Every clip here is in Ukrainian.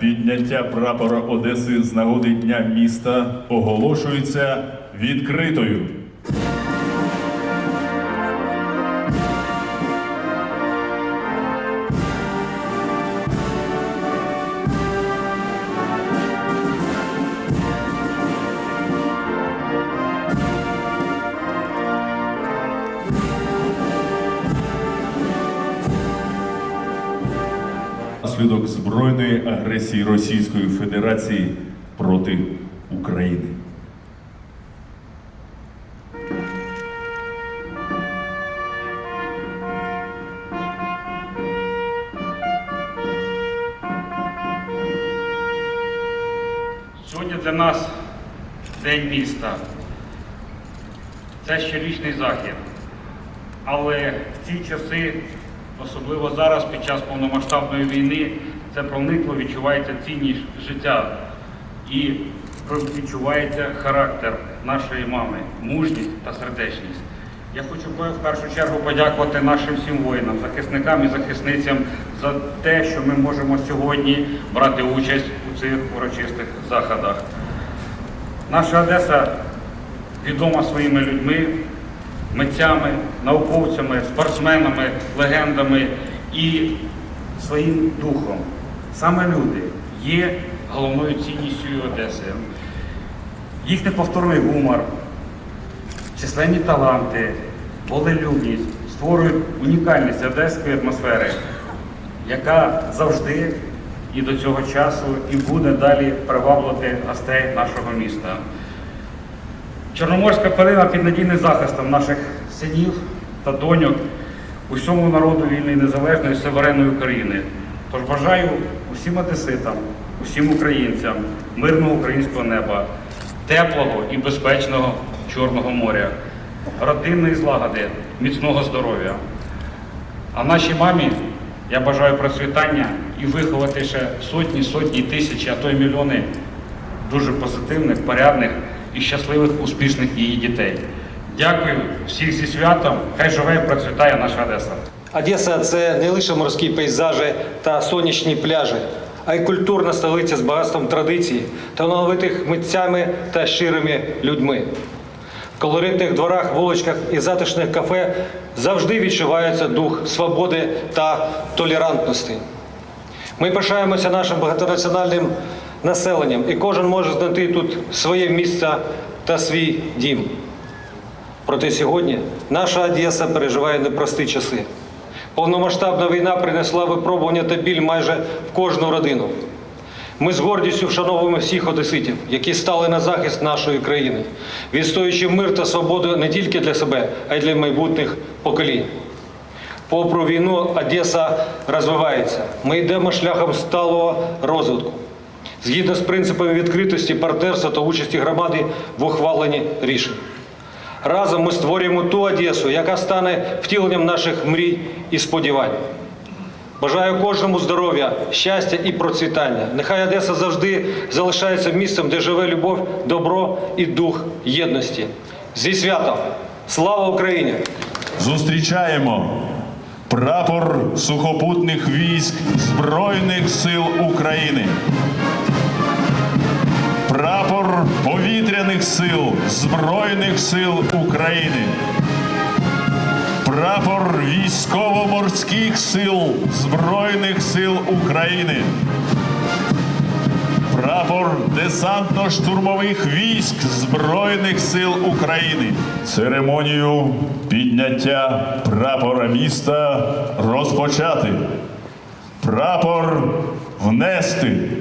підняття прапора Одеси з нагоди Дня міста оголошується відкритою. Агресії Російської Федерації проти України. Сьогодні для нас День міста. Це щорічний захід. Але в ці часи, особливо зараз, під час повномасштабної війни, це проникло відчувається цінність життя і відчувається характер нашої мами, мужність та сердечність. Я хочу в першу чергу подякувати нашим всім воїнам, захисникам і захисницям за те, що ми можемо сьогодні брати участь у цих урочистих заходах. Наша Одеса відома своїми людьми, митцями, науковцями, спортсменами, легендами і своїм духом. Саме люди є головною цінністю Одеси. Їх неповторний гумор, численні таланти, волелюбність створюють унікальність одеської атмосфери, яка завжди і до цього часу і буде далі приваблювати гостей нашого міста. Чорноморська пилина під надійним захистом наших синів та доньок усьому народу вільної незалежної суверенної України. Тож бажаю усім одеситам, усім українцям мирного українського неба, теплого і безпечного Чорного моря, родинної злагоди, міцного здоров'я. А нашій мамі я бажаю процвітання і виховати ще сотні, сотні, тисячі, а то й мільйони дуже позитивних, порядних і щасливих, успішних її дітей. Дякую всіх зі святом. Хай живе і процвітає наша Одеса. Одеса це не лише морські пейзажі та сонячні пляжі, а й культурна столиця з багатством традицій, талановитих митцями та щирими людьми. В колоритних дворах, вуличках і затишних кафе завжди відчувається дух свободи та толерантності. Ми пишаємося нашим багатонаціональним населенням, і кожен може знайти тут своє місце та свій дім. Проте сьогодні наша Одеса переживає непрості часи. Повномасштабна війна принесла випробування та біль майже в кожну родину. Ми з гордістю вшановуємо всіх одеситів, які стали на захист нашої країни, відстоюючи мир та свободу не тільки для себе, а й для майбутніх поколінь. Попри війну, Одеса розвивається. Ми йдемо шляхом сталого розвитку. Згідно з принципами відкритості, партнерства та участі громади в ухваленні рішень. Разом ми створюємо ту Одесу, яка стане втіленням наших мрій і сподівань. Бажаю кожному здоров'я, щастя і процвітання. Нехай Одеса завжди залишається місцем, де живе любов, добро і дух єдності. Зі святом! Слава Україні! Зустрічаємо прапор сухопутних військ Збройних сил України. Збройних сил України. Прапор військово-морських сил Збройних сил України. Прапор десантно-штурмових військ Збройних сил України. Церемонію підняття прапора міста розпочати. Прапор внести.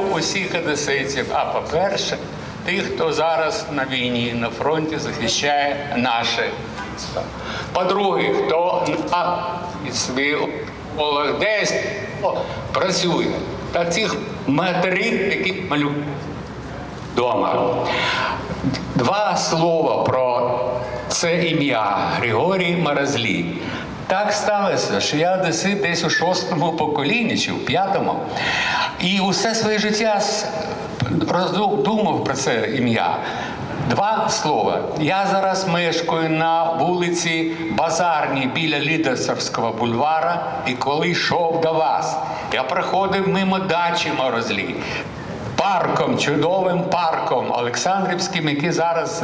Усіх одеситів. А по-перше, тих, хто зараз на війні на фронті захищає наше. По-друге, хто на полах десь працює. Та цих матерів, які малюють вдома. Два слова про це ім'я Григорій Маразлі. Так сталося, що я одесит десь у шостому поколінні чи у п'ятому. І усе своє життя роздумав про це ім'я. Два слова. Я зараз мешкаю на вулиці Базарній біля Лідерцевського бульвара, і коли йшов до вас, я проходив мимо дачі Морозлі парком, чудовим парком Олександрівським, який зараз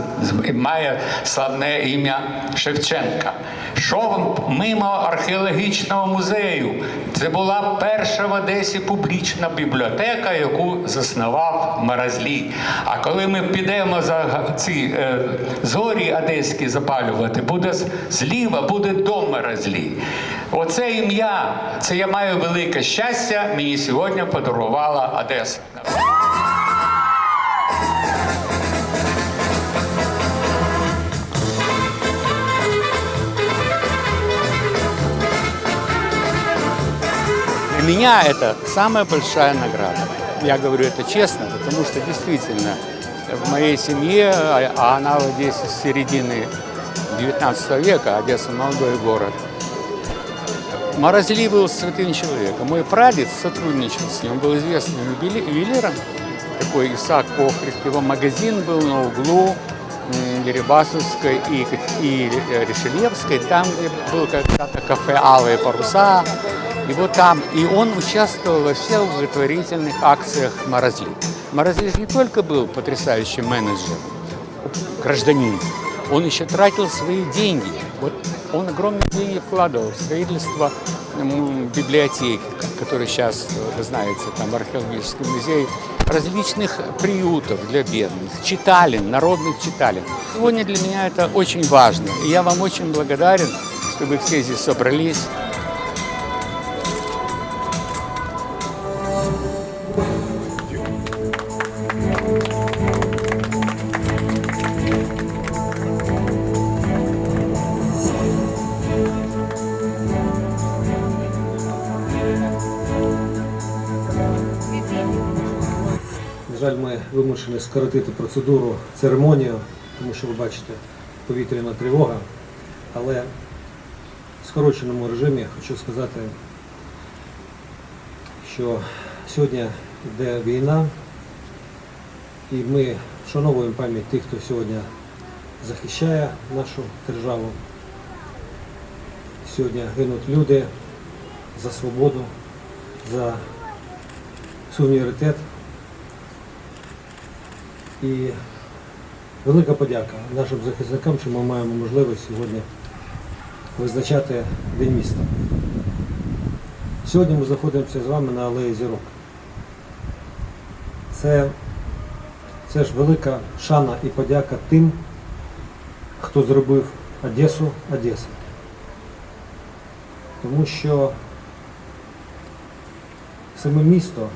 має славне ім'я Шевченка. Йшов мимо археологічного музею. Це була перша в Одесі публічна бібліотека, яку заснував Маразлій. А коли ми підемо за ці е, зорі одеські запалювати, буде зліва, буде дом Маразлій. Оце ім'я, це я маю велике щастя, мені сьогодні подарувала Одеса. Меня это самая большая награда. Я говорю это честно, потому что действительно в моей семье, а а она в Одессе с середины 19 века, Одесса молодой город, Морозли был святым человеком. Мой прадед сотрудничал с ним, был известным ювели- ювелиром, такой Исаак Похрик. Его магазин был на углу Дерибасовской и, и э, Решельевской, там, был когда-то кафе «Алые паруса». Вот там, и он участвовал во всех благотворительных акциях Морозли. Морозли же не только был потрясающий менеджер, гражданин, он еще тратил свои деньги. Вот он огромные деньги вкладывал в строительство библиотеки, ко- которые сейчас, э, вы знаете, там археологический музей, различных приютов для бедных, читалин, народных читалин. Сегодня для меня это очень важно. И я вам очень благодарен, что вы все здесь собрались. Вимушені скоротити процедуру церемонію, тому що ви бачите повітряна тривога. Але в скороченому режимі хочу сказати, що сьогодні йде війна, і ми вшановуємо пам'ять тих, хто сьогодні захищає нашу державу. Сьогодні гинуть люди за свободу, за суверенітет. І велика подяка нашим захисникам, що ми маємо можливість сьогодні визначати День міста. Сьогодні ми знаходимося з вами на Алеї Зірок. Це, це ж велика шана і подяка тим, хто зробив Одесу Одесою. Тому що саме місто,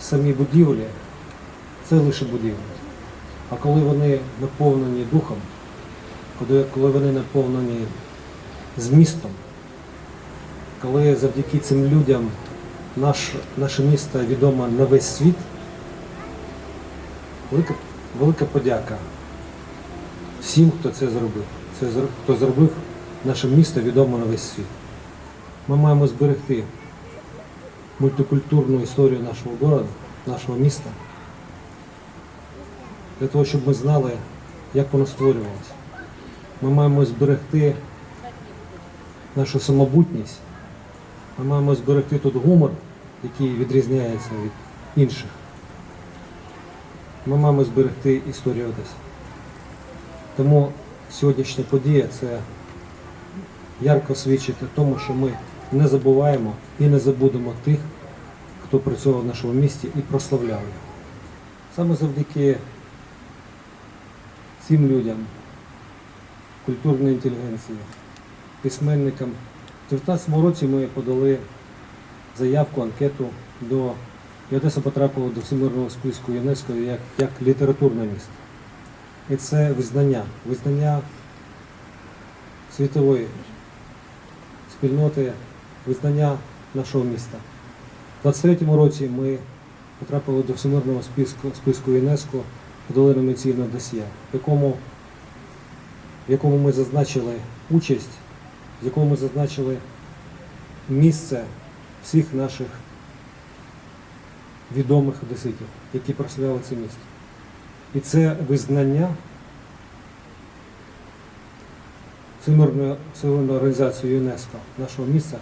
самі будівлі це лише будівлі. А коли вони наповнені духом, коли, вони наповнені змістом, коли завдяки цим людям наш, наше місто відомо на весь світ, велика, велика подяка всім, хто це зробив. Це хто зробив наше місто відомо на весь світ. Ми маємо зберегти мультикультурну історію нашого города, нашого міста для того, щоб ми знали, як воно створювалося. Ми маємо зберегти нашу самобутність, ми маємо зберегти тут гумор, який відрізняється від інших. Ми маємо зберегти історію Одеси. Тому сьогоднішня подія це ярко свідчить о тому, що ми не забуваємо і не забудемо тих, хто працював в нашому місті і прославляв його. Саме завдяки цим людям, культурної інтелігенції, письменникам. У 2019 році ми подали заявку, анкету до і Одеса потрапила до всемирного списку ЮНЕСКО як, як літературне місто. І це визнання, визнання світової спільноти, визнання нашого міста. У 23-му році ми потрапили до всемирного списку, списку ЮНЕСКО долина емоційного досьє, в якому, в якому ми зазначили участь, в якому ми зазначили місце всіх наших відомих одеситів, які прославляли це місто. І це визнання Всемирної організації ЮНЕСКО нашого міста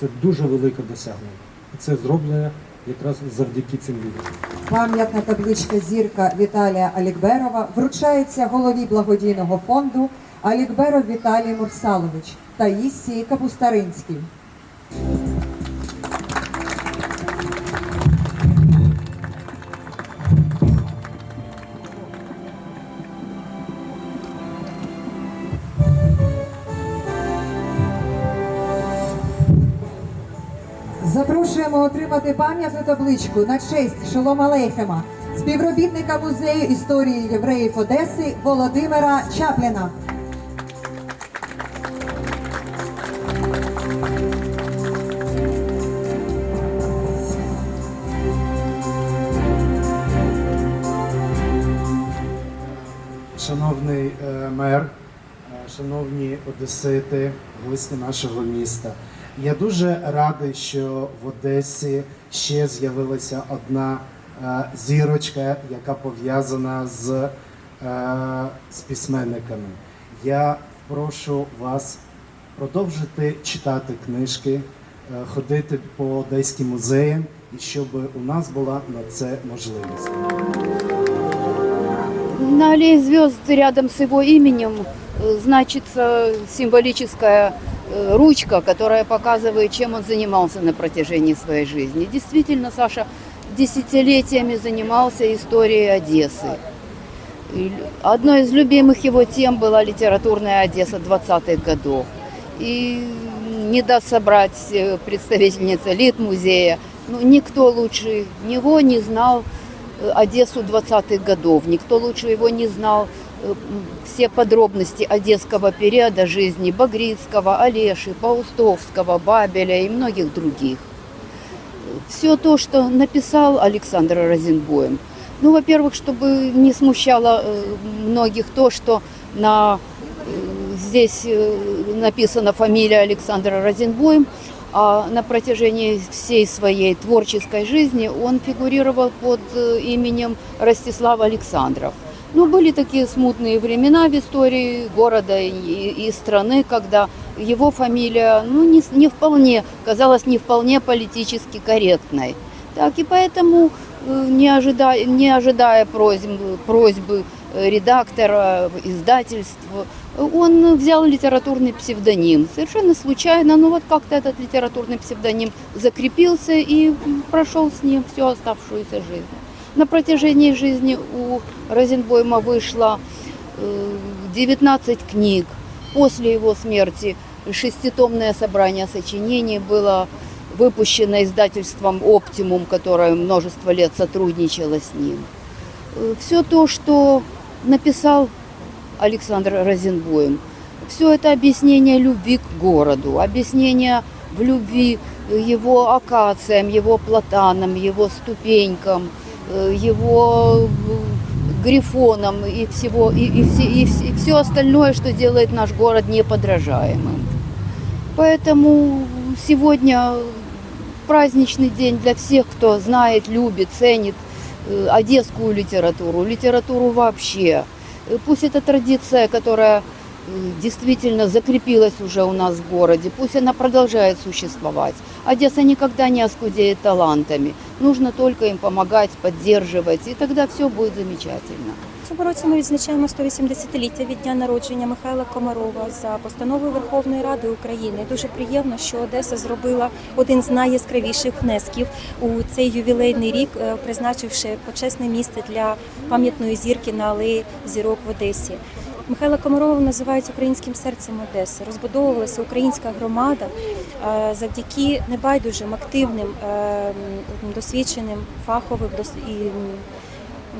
це дуже велике досягнення. І це зроблено якраз завдяки цим людям. Пам'ятна табличка зірка Віталія Алікберова вручається голові благодійного фонду Алікберов Віталій Мурсалович та Ісії Капустаринський. Запрошуємо отримати пам'ятну табличку на честь Шолома Лейхема, співробітника музею історії євреїв Одеси Володимира Чапліна. Шановний е, мер, е, шановні одесити, гості нашого міста. Я дуже радий, що в Одесі ще з'явилася одна е, зірочка, яка пов'язана з, е, з письменниками. Я прошу вас продовжити читати книжки, е, ходити по одеським музеям, і щоб у нас була на це можливість. На аллее звезд рядом с его именем э, значится символическая э, ручка, которая показывает, чем он занимался на протяжении своей жизни. Действительно, Саша десятилетиями занимался историей Одессы. И Одной из любимых его тем была литературная Одесса 20-х годов. И не даст собрать э, представительница Лит-музея, ну, никто лучше него не знал э, Одессу 20-х годов. Никто лучше его не знал э, м, все подробности одесского периода жизни Багрицкого, Олеши, Паустовского, Бабеля и многих других. Все то, что написал Александр Розенбоем, ну, во-первых, чтобы не смущало э, многих то, что на, э, здесь э, написана фамилия Александра Розенбоем, а на протяжении всей своей творческой жизни он фигурировал под э, именем Ростислав Александров. Но были такие смутные времена в истории города и, и страны, когда его фамилия ну, не, с- не вполне, казалась не вполне политически корректной. Так, и поэтому, э, не ожидая, не ожидая просьбы, просьбы э, редактора, издательств, он взял литературный псевдоним. Совершенно случайно, но вот как-то этот литературный псевдоним закрепился и прошел с ним всю оставшуюся жизнь. На протяжении жизни у Розенбойма вышло э, 19 книг. После его смерти шеститомное собрание сочинений было выпущено издательством «Оптимум», которое множество лет сотрудничало с ним. Все то, что написал Александр Розенбоем, все это объяснение любви к городу, объяснение в любви его акациям, его платанам, его ступенькам, э, его э, грифонам и всего и, и, все, и, вс- и все остальное, что делает наш город неподражаемым. Поэтому сегодня праздничный день для всех, кто знает, любит, ценит э, одесскую литературу, литературу вообще. Э, Пусть это традиция, которая э, действительно закрепилась уже у нас в городе, пусть она продолжает существовать. Одесса никогда не оскудеет талантами. Нужно только им помогать, поддерживать, и тогда все будет замечательно. Цього році ми відзначаємо 180-ліття від дня народження Михайла Комарова за постановою Верховної Ради України. Дуже приємно, що Одеса зробила один з найяскравіших внесків у цей ювілейний рік, е, призначивши почесне місце для пам'ятної зірки на алеї зірок в Одесі. Михайла Комарова називають українським серцем Одеси. Розбудовувалася українська громада е, завдяки небайдужим, активним, е, досвідченим, фаховим і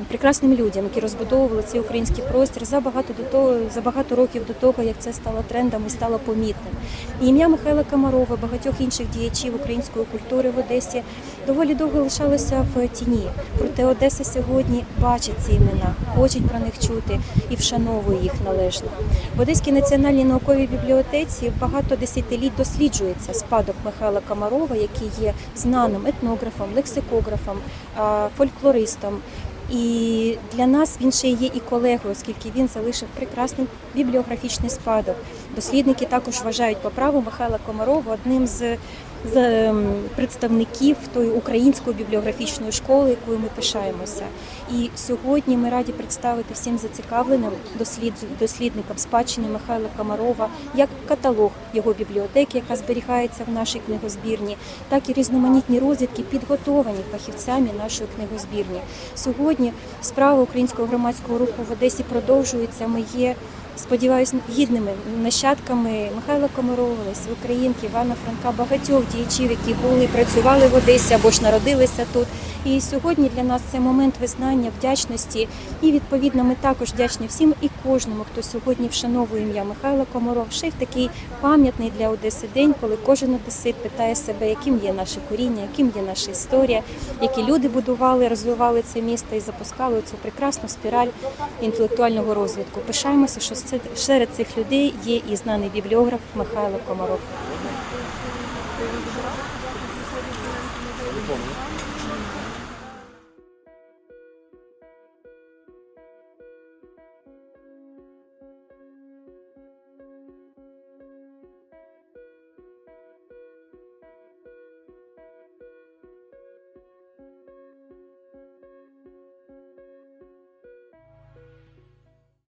прекрасним людям, які розбудовували цей український простір за багато до того, за багато років до того, як це стало трендом і стало помітним. І ім'я Михайла Комарова, багатьох інших діячів української культури в Одесі доволі довго лишалося в тіні. Проте Одеса сьогодні бачить ці імена, хоче про них чути і вшановує їх належно. В Одеській національній науковій бібліотеці багато десятиліть досліджується спадок Михайла Комарова, який є знаним етнографом, лексикографом, фольклористом. І для нас він ще є і колегою, оскільки він залишив прекрасний бібліографічний спадок. Дослідники також вважають по праву Михайла Комарова одним з, з ем, представників тої української бібліографічної школи, якою ми пишаємося. І сьогодні ми раді представити всім зацікавленим дослід, дослідникам спадщини Михайла Комарова як каталог його бібліотеки, яка зберігається в нашій книгозбірні, так і різноманітні розвідки, підготовані фахівцями нашої книгозбірні. Сьогодні справа українського громадського руху в Одесі продовжується. Ми є. Сподіваюсь, гідними нащадками Михайла Комарова, Українки, Івана Франка, багатьох діячів, які були працювали в Одесі або ж народилися тут. І сьогодні для нас це момент визнання, вдячності. І відповідно ми також вдячні всім і кожному, хто сьогодні вшановує ім'я Михайла Комарова. Ще й в такий пам'ятний для Одеси день, коли кожен одесит питає себе, яким є наше коріння, яким є наша історія, які люди будували, розвивали це місто і запускали цю прекрасну спіраль інтелектуального розвитку. Пишаємося, що серед цих людей є і знаний бібліограф Михайло Комаров.